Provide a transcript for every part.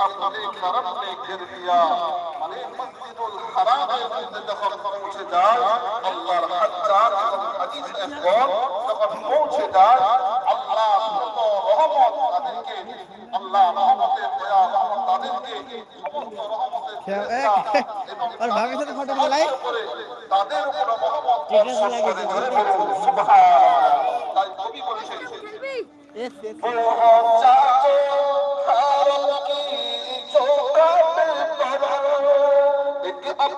আপনি কারণে ঘিরে দিয়া মানে মসজিদুল হারামের মধ্যে যখন পৌঁছে যায় আল্লাহর হাজার হাদিস একবার যখন পৌঁছে যায় আল্লাহ কত রহমত তাদেরকে আল্লাহ রহমতে দয়া রহমত তাদেরকে সমস্ত রহমতে এবং ভাবিসের ফটো মিলাই তাদের উপর রহমত বর্ষণ করে সুবহান। তাই কবি বলেছেন এস এস ও চাচা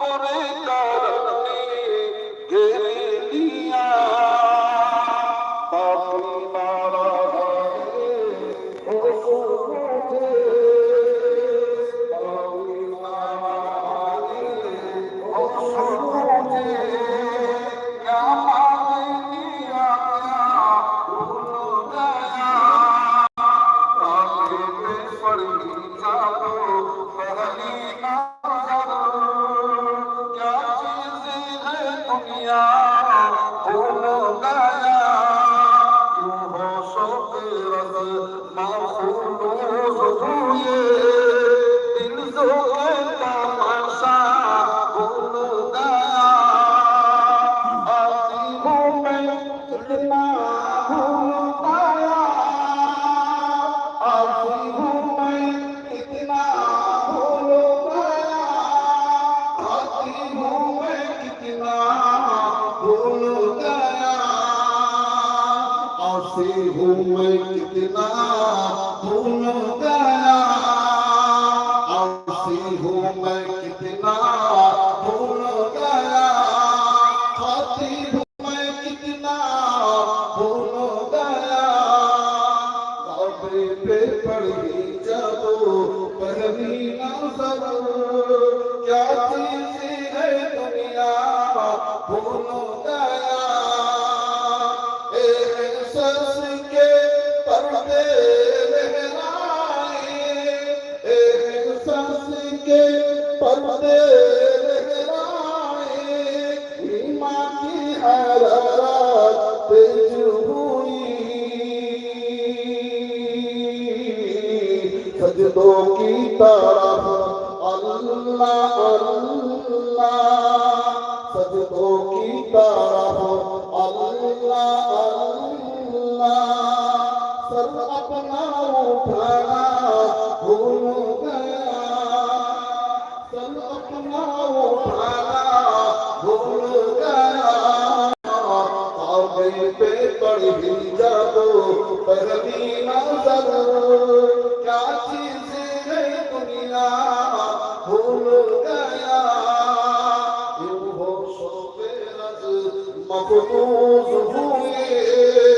পুরি কর पड़ी जब पहली नज़र क्या सजदों की तरफ़ अल्लाह अल्लाह। सजदों की तरफ़ अल्लाह अल्लाह। सर अपना उठाना भूल गया। सर अपना उठाना भूल गया। काबे पे पढ़ पड़ी जब पहली नज़र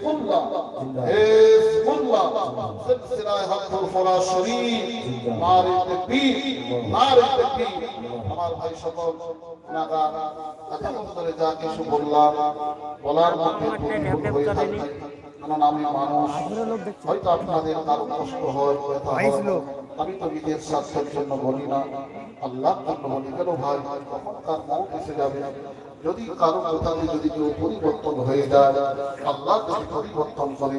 হিজবুল্লাহ হিজবুল্লাহ সিলসিলায় হকফুল ফরা নারে তাকবীর নারে তাকবীর আমার ভাই সকল নাগা এতক্ষণ যা কিছু বললাম বলার মধ্যে ভুল হয়ে থাকে। কারণ আমি মানুষ হয়তো আপনাদের কারও কষ্ট হয় ব্যথা হয়। আমি তো নিজের স্বাস্থ্যের জন্য বলি না। আল্লাহ বলি কেন ভাই? কখন তার মৌ এসে যাবে? যদি কারও কোথাতে যদি কেউ পরিবর্তন হয়ে যায় আল্লাহ যদি পরিবর্তন করে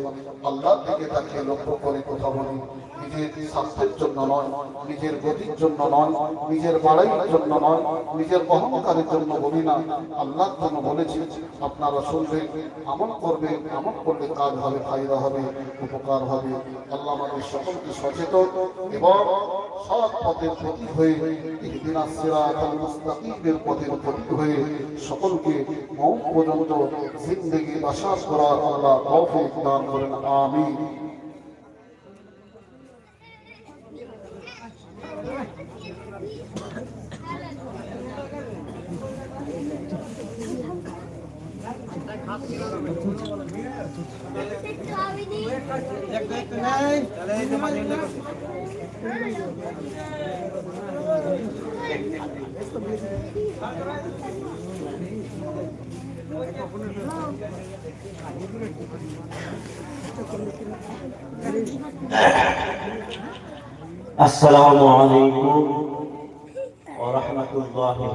আল্লাহ থেকে তাকে লক্ষ্য করে কথা বলি। নিজের স্বাস্থ্যের জন্য নয়, নিজের গতির জন্য নয়, নিজের বাড়াইয়ের জন্য নয়, নিজের অহংকারের জন্য বলি না। আল্লাহর জন্য বলেছি, আপনারা শুনবেন, আমল করবেন, আমল করলে কাজ হবে, ফায়দা হবে, উপকার হবে। আল্লাহ আমাদের সকলকে সচেতন এবং সৎ পথের প্রতি হয়ে ইহদিনাস সিরাতাল মুস্তাকিমের পথের প্রতি হয়ে সকলকে মৌত পর্যন্ত জিন্দেগি বাসার করার আল্লাহ তৌফিক করেন। আমিন। আসসালামু আলাইকুম। রাহমাতুল্লাহি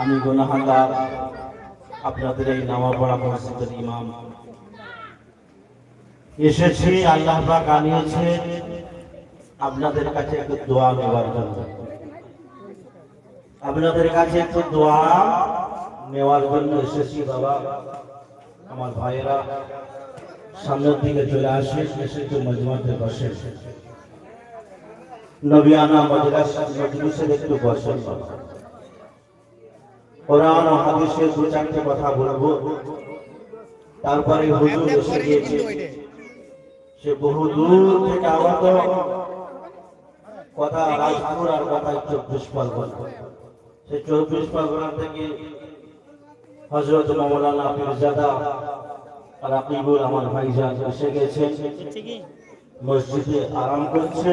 আমি গুনাহগার। আপনাদের এই নামাপড়া মসজিদের ইমাম। এসেছি আল্লাহ পাক আনিয়েছে। আপনাদের কাছে একটু দোয়া নেওয়ার জন্য। আপনাদের কাছে একটু দোয়া নেওয়ার জন্য এসেছি বাবা। আমার ভাইয়েরা সামনের দিকে চলে আসে এসে একটু মজমাতে বসে। নবিয়ানা মজলাস মজলিসের একটু বসেন কোরআন ও হাদিসের দু চারটে কথা বলব। তারপরে হুজুর এসে গিয়েছে। সে বহু দূর থেকে আগত কথা রাজপুর আর কথা চব্বিশ পরগনা। সে চব্বিশ পরগনা থেকে হজরত মৌলানা পীরজাদা রাকিবুল আমার ভাইজান এসে গেছেন মসজিদে আরাম করছে।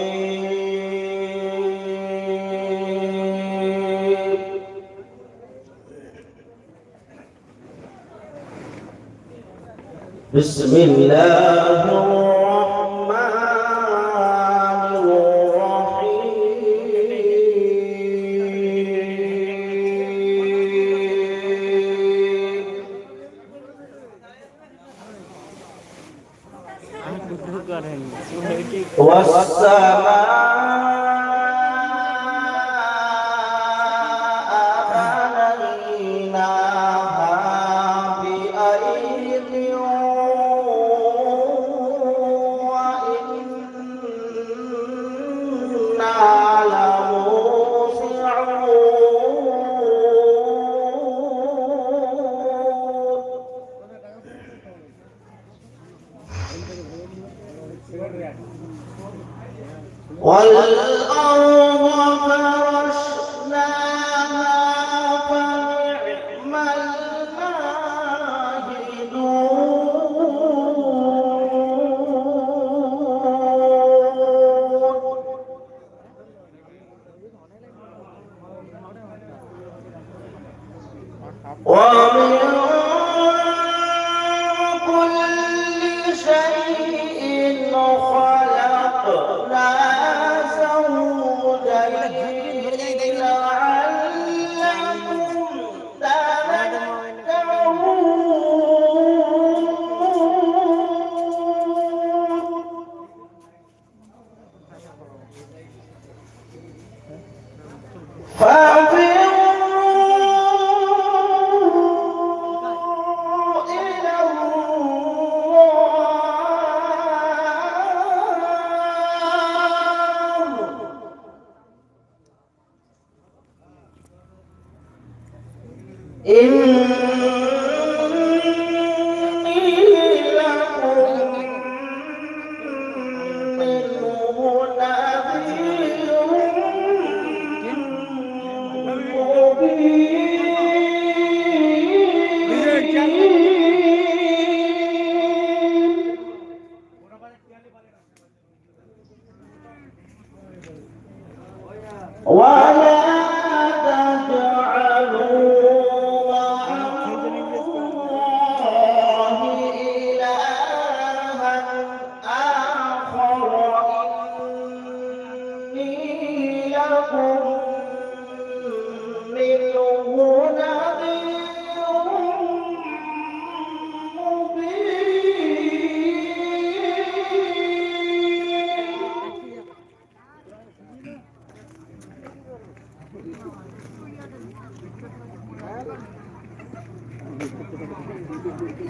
بسم الله الرحمن الرحيم والسماء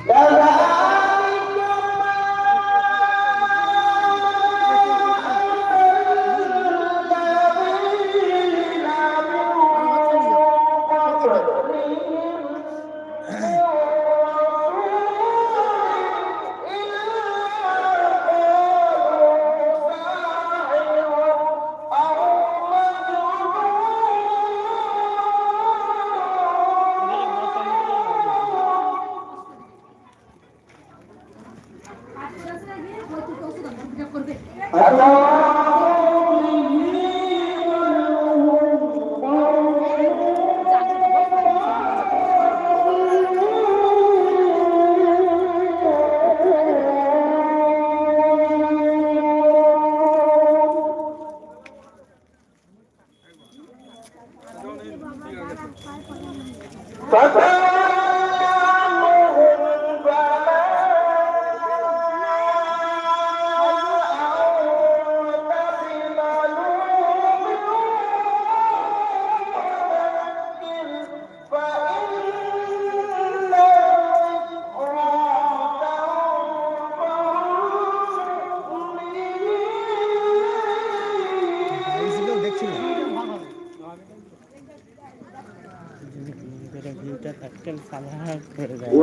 করবে করে দেয়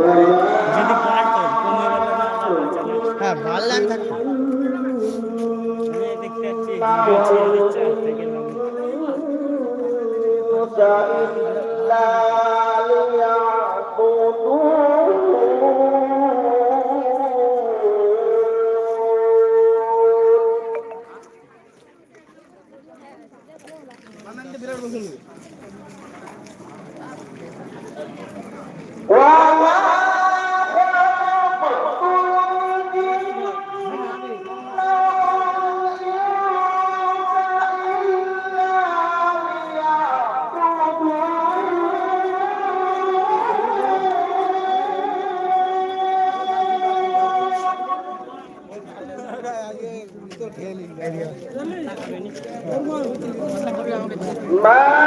لا